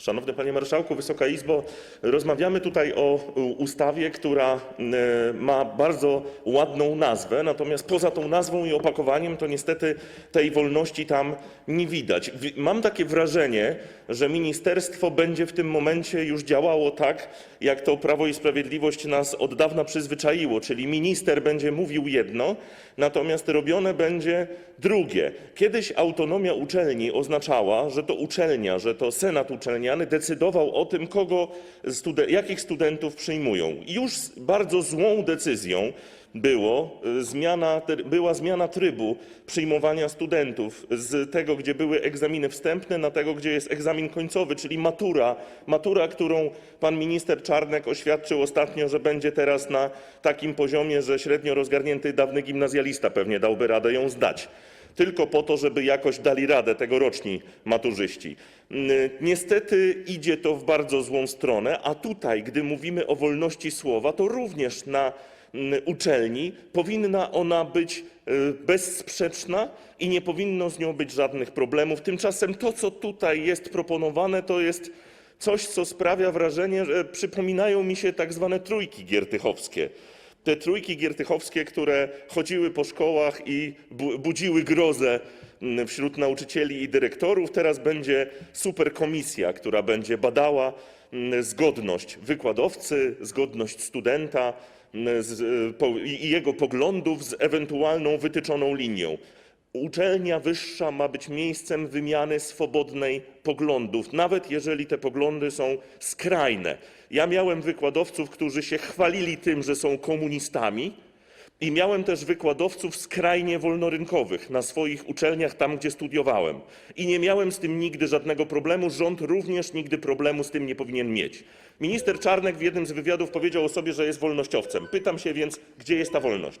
Szanowny Panie Marszałku, Wysoka Izbo, rozmawiamy tutaj o ustawie, która e, ma bardzo ładną nazwę, natomiast poza tą nazwą i opakowaniem to niestety tej wolności tam nie widać. Wi- Mam takie wrażenie, że ministerstwo będzie w tym momencie już działało tak, jak to Prawo i Sprawiedliwość nas od dawna przyzwyczaiło, czyli minister będzie mówił jedno, natomiast robione będzie drugie. Kiedyś autonomia uczelni oznaczała, że to uczelnia, że to senat decydował o tym, kogo, jakich studentów przyjmują. Już bardzo złą decyzją było, y, zmiana, była zmiana trybu przyjmowania studentów z tego, gdzie były egzaminy wstępne, na tego, gdzie jest egzamin końcowy, czyli matura. Matura, którą pan minister Czarnek oświadczył ostatnio, że będzie teraz na takim poziomie, że średnio rozgarnięty dawny gimnazjalista pewnie dałby radę ją zdać tylko po to, żeby jakoś dali radę tegoroczni maturzyści. Mm, Niestety idzie to w bardzo złą stronę, a tutaj, gdy mówimy o wolności słowa, to również na mm, uczelni powinna ona być y, bezsprzeczna i nie powinno z nią być żadnych problemów. Tymczasem to, co tutaj jest proponowane, to jest coś, co sprawia wrażenie, że przypominają mi się tak zwane trójki giertychowskie. Te trójki giertychowskie, które chodziły po szkołach i bu- budziły grozę mm, wśród nauczycieli i dyrektorów. Teraz będzie super komisja, która będzie badała mm, zgodność wykładowcy, zgodność studenta mm, y, i jego poglądów z ewentualną wytyczoną linią. Uczelnia wyższa ma być miejscem wymiany swobodnej poglądów, nawet jeżeli te poglądy są skrajne. Ja miałem wykładowców, którzy się chwalili tym, że są komunistami, i miałem też wykładowców skrajnie wolnorynkowych na swoich uczelniach, tam gdzie studiowałem. I nie miałem z tym nigdy żadnego problemu. Rząd również nigdy problemu z tym nie powinien mieć. Minister Czarnek w jednym z wywiadów powiedział o sobie, że jest wolnościowcem. Pytam się więc, gdzie jest ta wolność?